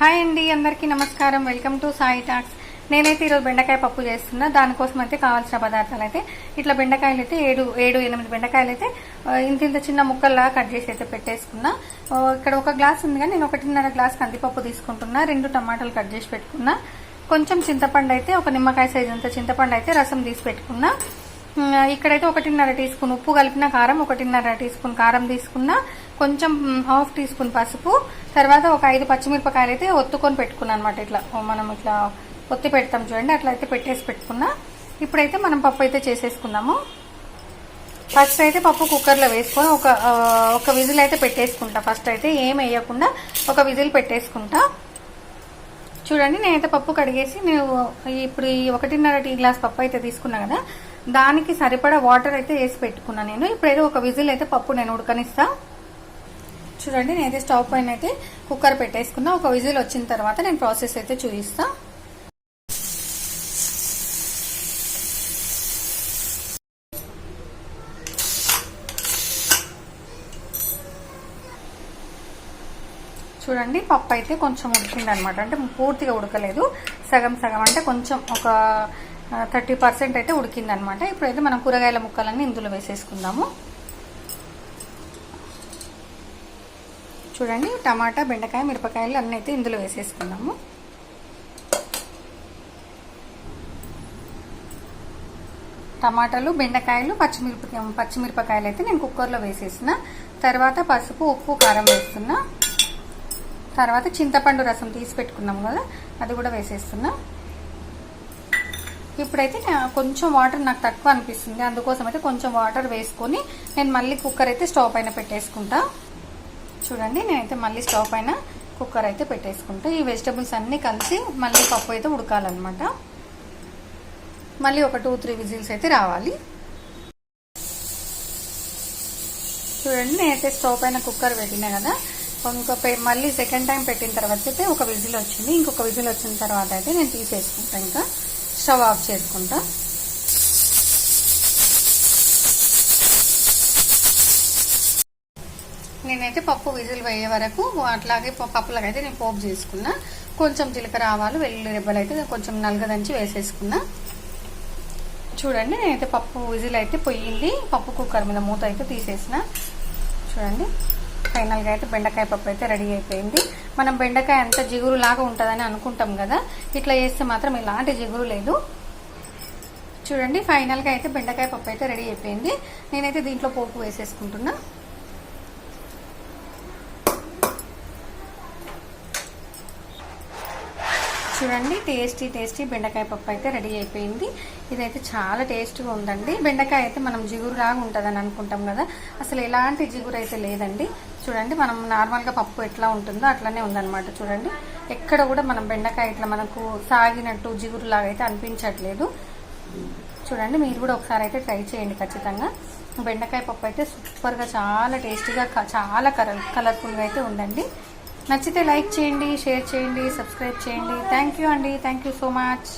Hi అండి అందరికీ నమస్కారం. Welcome to Sai talks. నేనైతే ఈరోజు బెండకాయ పప్పు చేస్తున్నా. దానికోసం అయితే కావాల్సిన పదార్థాలు అయితే ఇట్లా బెండకాయలు అయితే ఏడు ఏడు ఎనిమిది బెండకాయలు అయితే ఇంత ఇంత చిన్న ముక్కల్లా కట్ చేసి అయితే పెట్టేసుకున్నా. ఇక్కడ ఒక గ్లాస్ ఉంది కానీ నేను ఒకటిన్నర గ్లాస్ కందిపప్పు తీసుకుంటున్నా. రెండు టమాటాలు కట్ చేసి పెట్టుకున్నా. కొంచెం చింతపండు అయితే ఒక నిమ్మకాయ సైజ్ అంత చింతపండు అయితే రసం తీసి పెట్టుకున్నా. ఇక్కడైతే ఒకటిన్నర టీ స్పూన్ ఉప్పు కలిపిన కారం ఒకటిన్నర టీ స్పూన్ కారం తీసుకున్న కొంచెం హాఫ్ టీ స్పూన్ పసుపు తర్వాత ఒక ఐదు పచ్చిమిరపకాయలు అయితే ఒత్తుకొని పెట్టుకున్నాను అనమాట ఇట్లా మనం ఇట్లా ఒత్తి పెడతాం చూడండి అట్లా అయితే పెట్టేసి పెట్టుకున్నా. ఇప్పుడైతే మనం పప్పు అయితే చేసేసుకుందాము. ఫస్ట్ అయితే పప్పు కుక్కర్లో వేసుకొని ఒక ఒక విజిల్ అయితే పెట్టేసుకుంటా. ఫస్ట్ అయితే ఏం వేయకుండా ఒక విజిల్ పెట్టేసుకుంటా. చూడండి నేనైతే పప్పు కడిగేసి నేను ఇప్పుడు ఈ ఒకటిన్నర టీ గ్లాస్ పప్పు అయితే తీసుకున్నా కదా దానికి సరిపడా వాటర్ అయితే వేసి పెట్టుకున్నా నేను. ఇప్పుడైతే ఒక విజిల్ అయితే పప్పు నేను ఉడకనిస్తా. చూడండి నేనైతే స్టవ్ పైన అయితే కుక్కర్ పెట్టేసుకున్నా. ఒక విజిల్ వచ్చిన తర్వాత నేను ప్రాసెస్ అయితే చూపిస్తా. చూడండి పప్పు అయితే కొంచెం ఉడికింది అనమాట అంటే పూర్తిగా ఉడకలేదు. సగం సగం అంటే కొంచెం ఒక థర్టీ పర్సెంట్ అయితే ఉడికిందనమాట. ఇప్పుడైతే మనం కూరగాయల ముక్కలన్నీ ఇందులో వేసేసుకుందాము. చూడండి టమాటా బెండకాయ మిరపకాయలు అన్నీ అయితే ఇందులో వేసేసుకుందాము. టమాటాలు బెండకాయలు పచ్చిమిరపకాయ పచ్చిమిరపకాయలు అయితే నేను కుక్కర్లో వేసేసిన. తర్వాత పసుపు ఉప్పు కారం వేస్తున్నా. తర్వాత చింతపండు రసం తీసి పెట్టుకున్నాం కదా అది కూడా వేసేస్తున్నా. ఇప్పుడైతే నా- కొంచెం వాటర్ నాకు తక్కువ అనిపిస్తుంది. అందుకోసం అయితే కొంచెం వాటర్ వేసుకొని నేను మళ్ళీ కుక్కర్ అయితే స్టవ్ పైన పెట్టేసుకుంటా. చూడండి నేనైతే మళ్ళీ స్టవ్ పైన కుక్కర్ అయితే పెట్టేసుకుంటా. ఈ వెజిటబుల్స్ అన్నీ కలిసి మళ్ళీ పప్పు అయితే ఉడకాలన్నమాట. మళ్ళీ ఒక టూ త్రీ విజిల్స్ అయితే రావాలి. చూడండి నేనైతే స్టవ్ పైన కుక్కర్ పెట్టినా కదా. ఇంకొక మళ్ళీ సెకండ్ టైం పెట్టిన తర్వాత అయితే ఒక విజిల్ వచ్చింది. ఇంకొక విజిల్ వచ్చిన తర్వాత అయితే నేను తీసేసుకుంటాను ఇంకా. స్టవ్ ఆఫ్ చేసుకుంటా. నేనైతే పప్పు విజిల్ వేయే వరకు అట్లాగే పప్పులకు అయితే నేను పోపు చేసుకున్నా. కొంచెం జీలకర్ర ఆవాలు వెల్లుల్లి రెబ్బలు అయితే కొంచెం నలగదంచి వేసేసుకున్నా. చూడండి నేనైతే పప్పు విజిల్ అయితే పొయ్యింది పప్పు కుక్కర్ మీద మూత అయితే తీసేసిన. చూడండి. ఫైనల్గా అయితే బెండకాయ పప్పు అయితే రెడీ అయిపోయింది. మనం బెండకాయ అంత జిగురు లాగా ఉంటుందని అనుకుంటాం కదా ఇట్లా చేస్తే మాత్రం ఇలాంటి జిగురు లేదు. చూడండి ఫైనల్గా అయితే బెండకాయ పప్పు అయితే రెడీ అయిపోయింది. నేనైతే దీంట్లో పోపు వేసేసుకుంటున్నా. చూడండి టేస్టీ టేస్టీ బెండకాయ పప్పు అయితే రెడీ అయిపోయింది. ఇదైతే చాలా టేస్ట్గా ఉందండి. బెండకాయ అయితే మనం జిగురులాగా ఉంటుందని అనుకుంటాం కదా. అసలు ఎలాంటి జిగురు అయితే లేదండి. చూడండి మనం నార్మల్గా పప్పు ఎట్లా ఉంటుందో అట్లనే ఉందన్నమాట. చూడండి ఎక్కడ కూడా మనం బెండకాయ ఇట్లా మనకు సాగినట్టు జిగురులాగా అయితే అనిపించట్లేదు. చూడండి మీరు కూడా ఒకసారి అయితే ట్రై చేయండి ఖచ్చితంగా. బెండకాయ పప్పు అయితే సూపర్గా చాలా టేస్టీగా చాలా కలర్ కలర్ఫుల్గా అయితే ఉందండి. నచ్చితే లైక్ చేయండి షేర్ చేయండి సబ్స్క్రైబ్ చేయండి. థ్యాంక్ యూ అండి. Thank you so much